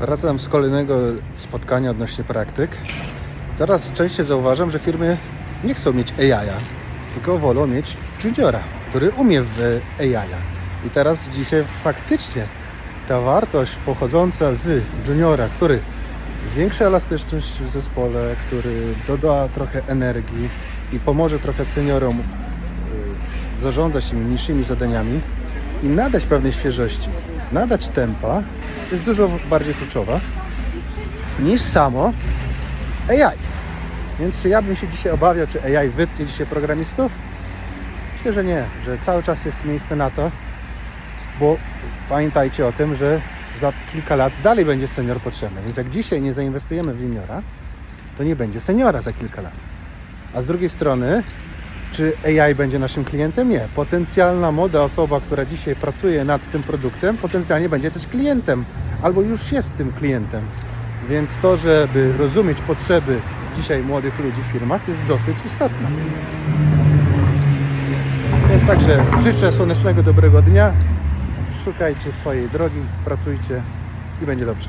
Wracam z kolejnego spotkania odnośnie praktyk. Coraz częściej zauważam, że firmy nie chcą mieć AI, tylko wolą mieć juniora, który umie w AI. I teraz dzisiaj faktycznie ta wartość pochodząca z juniora, który zwiększy elastyczność w zespole, który doda trochę energii i pomoże trochę seniorom y, zarządzać tymi mniejszymi zadaniami i nadać pewnej świeżości, nadać tempa, jest dużo bardziej kluczowa niż samo AI. Więc czy ja bym się dzisiaj obawiał, czy AI wytnie dzisiaj programistów? Myślę, że nie, że cały czas jest miejsce na to, bo pamiętajcie o tym, że za kilka lat dalej będzie senior potrzebny. Więc jak dzisiaj nie zainwestujemy w juniora, to nie będzie seniora za kilka lat. A z drugiej strony, czy AI będzie naszym klientem? Nie. Potencjalna młoda osoba, która dzisiaj pracuje nad tym produktem, potencjalnie będzie też klientem, albo już jest tym klientem. Więc to, żeby rozumieć potrzeby dzisiaj młodych ludzi w firmach, jest dosyć istotne. Więc także życzę słonecznego, dobrego dnia. Szukajcie swojej drogi, pracujcie i będzie dobrze.